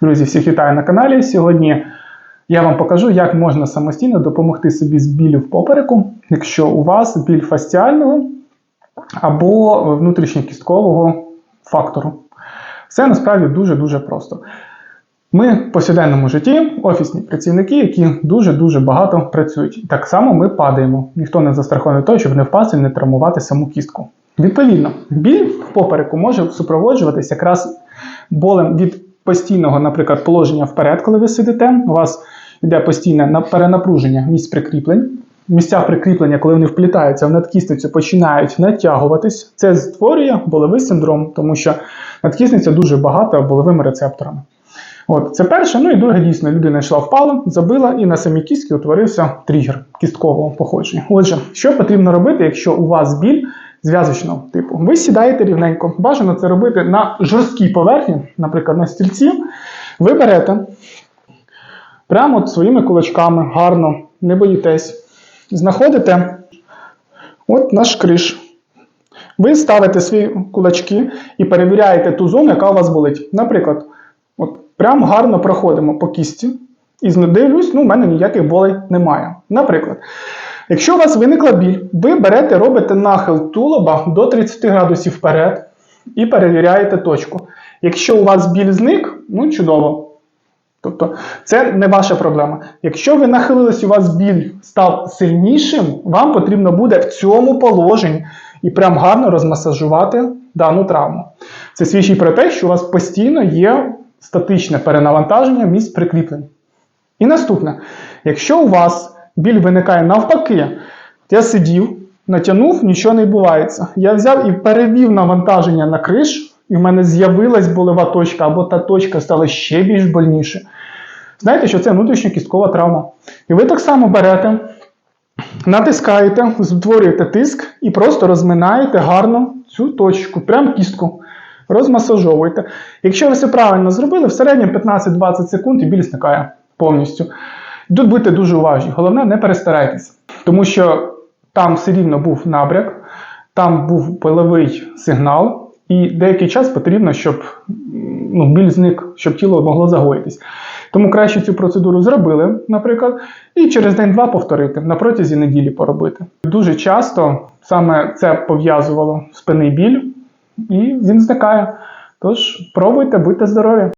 Друзі, всіх вітаю на каналі. Сьогодні я вам покажу, як можна самостійно допомогти собі з білю в попереку, якщо у вас біль фасціального або внутрішньокісткового фактору. Все насправді дуже-дуже просто. Ми в повсякденному житті офісні працівники, які дуже-дуже багато працюють. Так само ми падаємо. Ніхто не застрахований того, щоб не впасти і не травмувати саму кістку. Відповідно, біль в попереку може супроводжуватися якраз болем від постійного, наприклад, положення вперед, коли ви сидите. У вас йде постійне перенапруження місць прикріплень. Місця прикріплення, коли вони вплітаються в надкісницю, починають натягуватись. Це створює болевий синдром, тому що надкісниця дуже багата болевими рецепторами. От, це перше. Ну і друге, дійсно, людина йшла впала, забила, і на самій кістці утворився тригер кісткового походження. Отже, що потрібно робити, якщо у вас біль зв'язочного типу? Ви сідаєте рівненько. Бажано це робити на жорсткій поверхні, наприклад, на стільці. Ви берете прямо своїми кулачками, гарно, не боїтесь. Знаходите от наш криш. Ви ставите свої кулачки і перевіряєте ту зону, яка у вас болить. Наприклад, от прям гарно проходимо по кісті. І дивлюсь, ну, в мене ніяких болей немає. Наприклад, якщо у вас виникла біль, ви берете, робите нахил тулоба до 30 градусів вперед і перевіряєте точку. Якщо у вас біль зник, ну чудово. Тобто це не ваша проблема. Якщо ви нахилились, у вас біль став сильнішим, вам потрібно буде в цьому положенні і прям гарно розмасажувати дану травму. Це свідчить про те, що у вас постійно є статичне перенавантаження місць прикріплень. І наступне, якщо у вас біль виникає навпаки, я сидів, натягнув, нічого не відбувається. Я взяв і перевів навантаження на криш, і в мене з'явилась болева точка, або та точка стала ще більш больніше. Знаєте, що це внутрішньокісткова травма. І ви так само берете, натискаєте, створюєте тиск і просто розминаєте гарно цю точку, прям кістку. Розмасажовуєте. Якщо ви все правильно зробили, в середньому 15-20 секунд і біль зникає повністю. Тут будьте дуже уважні. Головне, не перестарайтеся. Тому що там все рівно був набряк, там був болевий сигнал, і деякий час потрібно, щоб ну, біль зник, щоб тіло могло загоїтись. Тому краще цю процедуру зробили, наприклад, і через день-два повторити, на протязі неділі поробити. Дуже часто саме це пов'язувало спинний біль, і він зникає. Тож пробуйте, будьте здорові!